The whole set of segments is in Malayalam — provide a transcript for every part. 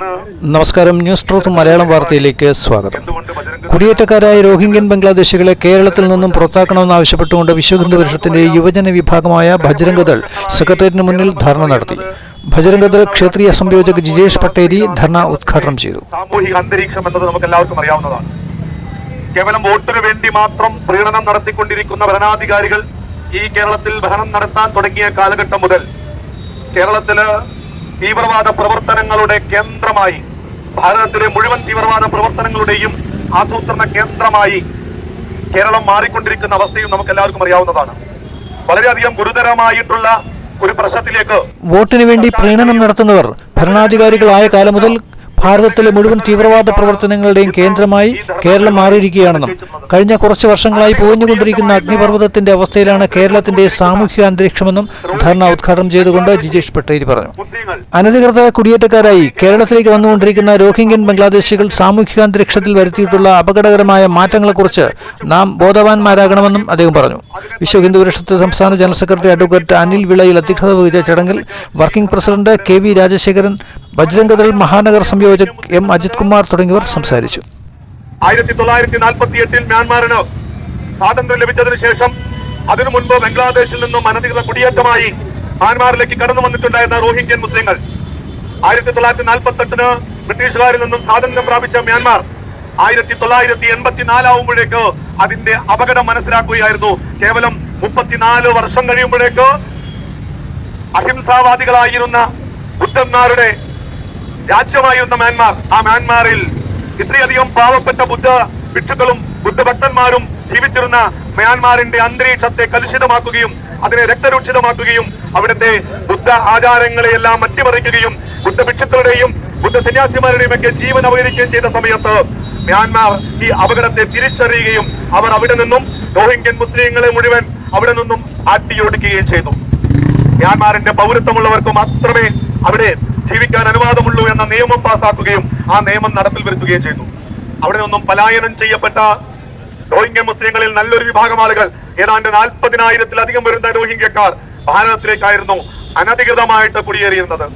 നമസ്കാരം ന്യൂസ് ട്രൂത്ത് മലയാളം വാർത്തയിലേക്ക് സ്വാഗതം. കുടിയേറ്റക്കാരായ രോഹിംഗ്യൻ ബംഗ്ലാദേശികളെ കേരളത്തിൽ നിന്നും പുറത്താക്കണമെന്നാവശ്യപ്പെട്ടുകൊണ്ട് വിശ്വഹിന്ദു പരിഷത്തിന്റെ യുവജന വിഭാഗമായ ഭജരംഗദൾ സെക്രട്ടേറിയറ്റിന് മുന്നിൽ ധർണ നടത്തി. ഭജരംഗദൾ ക്ഷേത്രീയ സംയോജക ജിജേഷ് പട്ടേരി ധർണ ഉദ്ഘാടനം ചെയ്തു. സാമൂഹിക അന്തരീക്ഷം എന്നത് നമുക്ക് എല്ലാവർക്കും അറിയാവുന്നതാണ്. കേവലം വോട്ടിന് വേണ്ടി മാത്രം പ്രീണനം നടത്തിക്കൊണ്ടിരിക്കുന്ന ഭരണാധികാരികൾ ഈ കേരളത്തിൽ ഭരണം നടത്താൻ തുടങ്ങിയ കാലഘട്ടം മുതൽ കേരളത്തിൽ തീവ്രവാദ പ്രവർത്തനങ്ങളുടെ കേന്ദ്രമായി ഭാരതത്തിലെ മുഴുവൻ തീവ്രവാദ പ്രവർത്തനങ്ങളുടെയും ആസൂത്രണ കേന്ദ്രമായി കേരളം മാറിക്കൊണ്ടിരിക്കുന്ന അവസ്ഥയും നമുക്ക് എല്ലാവർക്കും അറിയാവുന്നതാണ്. വളരെയധികം ഗുരുതരമായിട്ടുള്ള ഒരു പ്രശ്നത്തിലേക്ക് വോട്ടിന് വേണ്ടി പ്രീണനം നടത്തുന്നവർ ഭരണാധികാരികളായ കാലം മുതൽ ഭാരതത്തിലെ മുഴുവൻ തീവ്രവാദ പ്രവർത്തനങ്ങളുടെയും കേന്ദ്രമായി കേരളം മാറിയിരിക്കുകയാണെന്നും കഴിഞ്ഞ കുറച്ച് വർഷങ്ങളായി പോഞ്ഞുകൊണ്ടിരിക്കുന്ന അഗ്നിപർവതത്തിന്റെ അവസ്ഥയിലാണ് കേരളത്തിന്റെ സാമൂഹിക അന്തരീക്ഷമെന്നും ധർണ ഉദ്ഘാടനം ചെയ്തുകൊണ്ട് ജിജേഷ് പട്ടേരി പറഞ്ഞു. അനധികൃത കുടിയേറ്റക്കാരായി കേരളത്തിലേക്ക് വന്നുകൊണ്ടിരിക്കുന്ന രോഹിംഗ്യൻ ബംഗ്ലാദേശികൾ സാമൂഹിക അന്തരീക്ഷത്തിൽ വരുത്തിയിട്ടുള്ള അപകടകരമായ മാറ്റങ്ങളെക്കുറിച്ച് നാം ബോധവാന്മാരാകണമെന്നും അദ്ദേഹം പറഞ്ഞു. വിശ്വ ഹിന്ദു പരിഷത്ത് സംസ്ഥാന general secretary advocate Anil Vilayil അധ്യക്ഷത വഹിച്ച ചടങ്ങിൽ working president K V Rajasekharan Bajrang Dal Mahanagar സംയോജക് എം അജിത് കുമാർ തുടങ്ങിയവർ സംസാരിച്ചു. ആയിരത്തി തൊള്ളായിരത്തി നാൽപ്പത്തി എട്ടിൽ മ്യാൻമാറിന് സ്വാതന്ത്ര്യം ലഭിച്ചതിന് ശേഷം അതിനു മുൻപ് ബംഗ്ലാദേശിൽ നിന്നും അനധികൃത കുടിയേറ്റമായി മ്യാൻമാറിലേക്ക് കടന്നു വന്നിട്ടുണ്ടായിരുന്ന റോഹിംഗ്യൻ മുസ്ലിങ്ങൾ. ആയിരത്തി തൊള്ളായിരത്തി നാൽപ്പത്തി എട്ടിന് ബ്രിട്ടീഷുകാരിൽ നിന്നും സ്വാതന്ത്ര്യം പ്രാപിച്ച മ്യാൻമാർ ആയിരത്തി തൊള്ളായിരത്തി എൺപത്തിനാലാവുമ്പോഴേക്ക് അതിന്റെ അപകടം മനസ്സിലാക്കുകയായിരുന്നു. കേവലം മുപ്പത്തിനാല് വർഷം കഴിയുമ്പോഴേക്ക് അഹിംസാവാദികളായിരുന്ന ബുദ്ധന്മാരുടെ രാജ്യമായിരുന്ന മ്യാൻമാർ ആ മ്യാൻമാറിൽ ഇത്രയധികം പാവപ്പെട്ട ബുദ്ധ ഭിക്ഷുക്കളും ബുദ്ധഭക്തന്മാരും ജീവിച്ചിരുന്ന മ്യാൻമാറിന്റെ അന്തരീക്ഷത്തെ കലുഷിതമാക്കുകയും അതിനെ രക്തരൂക്ഷിതമാക്കുകയും അവിടുത്തെ ബുദ്ധ ആചാരങ്ങളെയെല്ലാം മറ്റിമറിക്കുകയും ബുദ്ധ ഭിക്ഷുക്കളുടെയും ബുദ്ധ സന്യാസിമാരുടെയും ഒക്കെ ജീവൻ അപകരിക്കുകയും ചെയ്ത സമയത്ത് മ്യാൻമാർ ഈ അപകടത്തെ തിരിച്ചറിയുകയും അവർ അവിടെ നിന്നും റോഹിംഗ്യൻ മുസ്ലിങ്ങളെ മുഴുവൻ അവിടെ നിന്നും ആട്ടിയോടിക്കുകയും ചെയ്തു. മ്യാൻമാറിന്റെ പൗരത്വമുള്ളവർക്ക് മാത്രമേ അവിടെ ജീവിക്കാൻ അനുവാദമുള്ളൂ എന്ന നിയമം പാസാക്കുകയും ആ നിയമം നടപ്പിൽ വരുത്തുകയും ചെയ്തു. അവിടെ നിന്നും പലായനം ചെയ്യപ്പെട്ട റോഹിംഗ്യ മുസ്ലിങ്ങളിൽ നല്ലൊരു വിഭാഗം ആളുകൾ ഏതാണ്ട് നാൽപ്പതിനായിരത്തിലധികം വരുന്ന റോഹിംഗ്യക്കാർ ഭാരതത്തിലേക്കായിരുന്നു അനധികൃതമായിട്ട് കുടിയേറിയിരുന്നത്.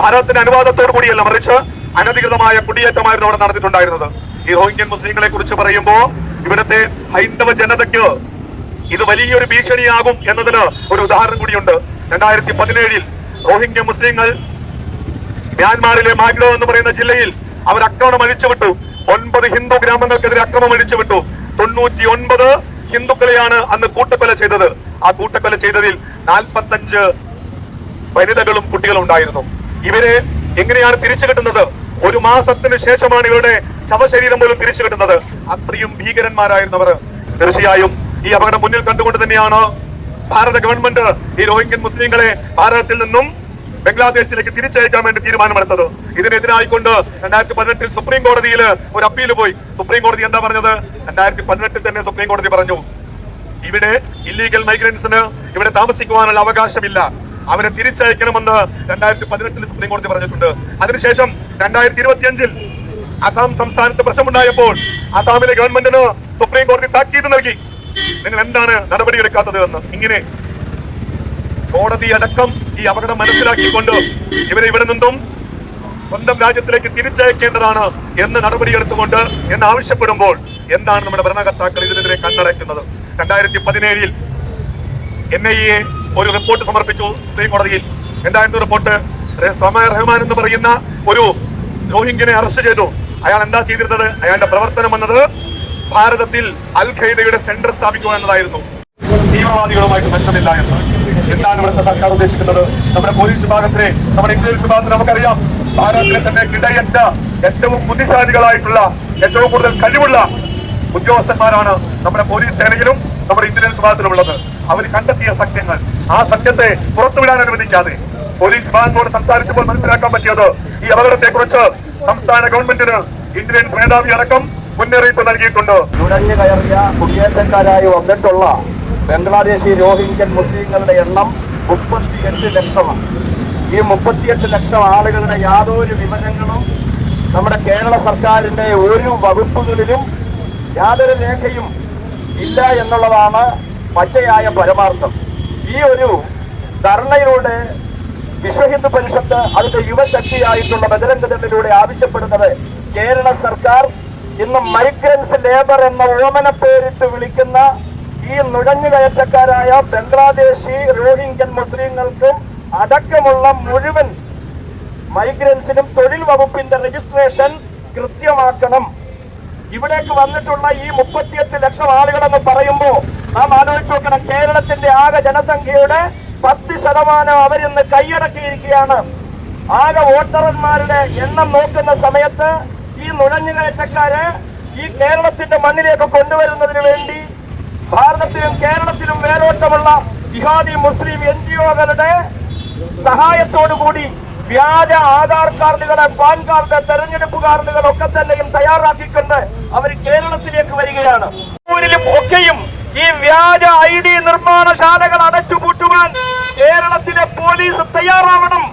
ഭാരതത്തിന്റെ അനുവാദത്തോടു കൂടിയല്ല മറിച്ച് അനധികൃതമായ കുടിയേറ്റമായിരുന്നു അവിടെ നടത്തിയിട്ടുണ്ടായിരുന്നത് ഈ റോഹിംഗ്യൻ മുസ്ലിങ്ങളെ കുറിച്ച് പറയുമ്പോ ഇവിടുത്തെ ഹൈന്ദവ ജനതയ്ക്ക് ഇത് വലിയൊരു ഭീഷണിയാകും എന്നതിന് ഒരു ഉദാഹരണം കൂടിയുണ്ട്. രണ്ടായിരത്തി പതിനേഴിൽ റോഹിംഗ്യ മുസ്ലിങ്ങൾ മ്യാൻമാറിലെ മാഗ്ഡോ എന്ന് പറയുന്ന ജില്ലയിൽ അവർ ആക്രമണം അഴിച്ചുവിട്ടു. ഒൻപത് ഹിന്ദു ഗ്രാമങ്ങൾക്കെതിരെ അക്രമം അഴിച്ചുവിട്ടു. തൊണ്ണൂറ്റി ഒൻപത് ഹിന്ദുക്കളെയാണ് അന്ന് കൂട്ടക്കൊല ചെയ്തത്. ആ കൂട്ടക്കൊല ചെയ്തതിൽ നാൽപ്പത്തഞ്ച് വനിതകളും കുട്ടികളും ഉണ്ടായിരുന്നു ഇവരെ എങ്ങനെയാണ് തിരിച്ചു കിട്ടുന്നത്? ഒരു മാസത്തിന് ശേഷമാണ് ഇവരുടെ ശവശരീരം പോലും തിരിച്ചു കിട്ടുന്നത്. അത്രയും ഭീകരന്മാരായിരുന്നവർ തീർച്ചയായും ഈ അപകടം മുന്നിൽ കണ്ടുകൊണ്ട് തന്നെയാണ് ഭാരത ഗവൺമെന്റ് ഈ റോഹിംഗ്യൻ മുസ്ലിങ്ങളെ ഭാരതത്തിൽ നിന്നും ബംഗ്ലാദേശിലേക്ക് തിരിച്ചയക്കാൻ വേണ്ടി തീരുമാനമെടുത്തത്. ഇതിനെതിരായിക്കൊണ്ട് രണ്ടായിരത്തി പതിനെട്ടിൽ സുപ്രീം കോടതിയിൽ ഒരു അപ്പീൽ പോയി. സുപ്രീം കോടതി എന്താ പറഞ്ഞത്? രണ്ടായിരത്തി പതിനെട്ടിൽ തന്നെ സുപ്രീം കോടതി പറഞ്ഞു ഇവിടെ ഇല്ലീഗൽ മൈഗ്രൻസിന് ഇവിടെ താമസിക്കുവാനുള്ള അവകാശമില്ല. അവരെ തിരിച്ചയക്കണമെന്ന് രണ്ടായിരത്തി പതിനെട്ടിൽ സുപ്രീം കോടതി പറഞ്ഞിട്ടുണ്ട്. അതിനുശേഷം രണ്ടായിരത്തി ഇരുപത്തിയഞ്ചിൽ അസാം സംസ്ഥാനത്ത് പ്രശ്നമുണ്ടായപ്പോൾ അസാമിലെ ഗവൺമെന്റിന് സുപ്രീം കോടതി താക്കീത് നൽകി. നിങ്ങൾ എന്താണ് നടപടിയെടുക്കാത്തത് എന്ന്? ഇങ്ങനെ കോടതി അടക്കം ഈ അപകടം മനസ്സിലാക്കിക്കൊണ്ട് ഇവരെ ഇവിടെ നിന്നും സ്വന്തം രാജ്യത്തിലേക്ക് തിരിച്ചയക്കേണ്ടതാണ് എന്ന് നടപടിയെടുത്തുകൊണ്ട് എന്ന് ആവശ്യപ്പെടുമ്പോൾ എന്താണ് നമ്മുടെ ഭരണകർത്താക്കൾ ഇതിനെതിരെ കണ്ണടയ്ക്കുന്നത്? രണ്ടായിരത്തി പതിനേഴിൽ എൻ ഐ എ ഒരു റിപ്പോർട്ട് സമർപ്പിച്ചു സുപ്രീം കോടതിയിൽ എന്തായിരുന്നു റിപ്പോർട്ട്? സമയ റഹ്മാൻ എന്ന് പറയുന്ന ഒരു രോഹിംഗ്യനെ അറസ്റ്റ് ചെയ്തു. അയാൾ എന്താ ചെയ്തിരുന്നത്? അയാളുടെ പ്രവർത്തനം എന്നത് ഭാരതത്തിൽ അൽ ഖൈദയുടെ സെന്റർ സ്ഥാപിക്കുക എന്നതായിരുന്നു. തീവ്രവാദികളുമായിട്ട് ബന്ധമില്ല എന്ന്. എന്താണ് ഇവിടുത്തെ സർക്കാർ ഉദ്ദേശിക്കുന്നത്? നമ്മുടെ പോലീസ് വിഭാഗത്തിനെ നമ്മുടെ ഇന്ത്യൻ വിഭാഗത്തിൽ നമുക്കറിയാം. ഭാരതത്തിലെ തന്നെ കിടയറ്റ ഏറ്റവും ബുദ്ധിശാലികളായിട്ടുള്ള ഏറ്റവും കൂടുതൽ കഴിവുള്ള ഉദ്യോഗസ്ഥന്മാരാണ് നമ്മുടെ പോലീസ് സേനയിലും നമ്മുടെ ഇന്ത്യൻ വിഭാഗത്തിലും ഉള്ളത്. അവർ കണ്ടെത്തിയ സത്യങ്ങൾ. ആ സത്യത്തെ പുറത്തുവിടാൻ അനുവദിക്കാതെ പോലീസ് വിഭാഗത്തോട് സംസാരിച്ചപ്പോൾ മനസ്സിലാക്കാൻ പറ്റിയത് ഈ അപകടത്തെ കുറിച്ച് സംസ്ഥാന ഗവൺമെന്റിന് ഇന്ത്യൻ മേധാവി അടക്കം മുന്നറിയിപ്പ് നൽകിയിട്ടുണ്ട്. നുഴഞ്ഞു കയറിയ കുടിയേറ്റക്കാരായി വന്നിട്ടുള്ള ബംഗ്ലാദേശി രോഹിംഗ്യൻ മുസ്ലിങ്ങളുടെ എണ്ണം മുപ്പത്തിയെട്ട് ലക്ഷമാണ്. ഈ മുപ്പത്തിയെട്ട് ലക്ഷം ആളുകളുടെ യാതൊരു വിവരങ്ങളും നമ്മുടെ കേരള സർക്കാരിന്റെ ഒരു വകുപ്പുകളിലും യാതൊരു രേഖയും ഇല്ല എന്നുള്ളതാണ് പച്ചയായ പരമാർത്ഥം. ഈ ഒരു ധർണയിലൂടെ വിശ്വഹിന്ദു പരിഷത്ത് അതിന്റെ യുവശക്തിയായിട്ടുള്ള ബജരംഗദളിലൂടെ ആവശ്യപ്പെടുന്നത് കേരള സർക്കാർ. ഇന്ന് മൈഗ്രൻസ് ലേബർ എന്ന ഓമന പേരിട്ട് വിളിക്കുന്ന ഈ നുഴഞ്ഞുകയറ്റക്കാരായ ബംഗ്ലാദേശി റോഹിംഗ്യൻ മുസ്ലിങ്ങൾക്കും അടക്കമുള്ള മുഴുവൻ മൈഗ്രൻസിനും തൊഴിൽ വകുപ്പിന്റെ രജിസ്ട്രേഷൻ കൃത്യമാക്കണം. ഇവിടേക്ക് വന്നിട്ടുള്ള ഈ മുപ്പത്തിയെട്ട് ലക്ഷം ആളുകളെന്ന് പറയുമ്പോൾ നാം ആലോചിച്ച് നോക്കണം കേരളത്തിന്റെ ആകെ ജനസംഖ്യയുടെ പത്ത് ശതമാനം അവരിന്ന് കൈയടക്കിയിരിക്കുകയാണ്. ആകെ വോട്ടർമാരുടെ എണ്ണം നോക്കുന്ന സമയത്ത് ഈ നുഴഞ്ഞുകയറ്റക്കാരെ ഈ കേരളത്തിന്റെ മണ്ണിലേക്ക് കൊണ്ടുവരുന്നതിന് വേണ്ടി ഭാരതത്തിലും കേരളത്തിലും മേലോട്ടമുള്ള ജിഹാദി മുസ്ലിം എൻ ജി ഒകളുടെ സഹായത്തോടുകൂടി വ്യാജ ആധാർ കാർഡുകളെ പാൻ കാർഡ് തെരഞ്ഞെടുപ്പ് കാർഡുകൾ ഒക്കെ തന്നെയും തയ്യാറാക്കിക്കൊണ്ട് അവർ കേരളത്തിലേക്ക് വരികയാണ്. ഒക്കെയും ഈ വ്യാജ ഐ ഡി നിർമ്മാണശാലകൾ അടച്ചുപൂട്ടുവാൻ കേരളത്തിലെ പോലീസ് തയ്യാറാവണം.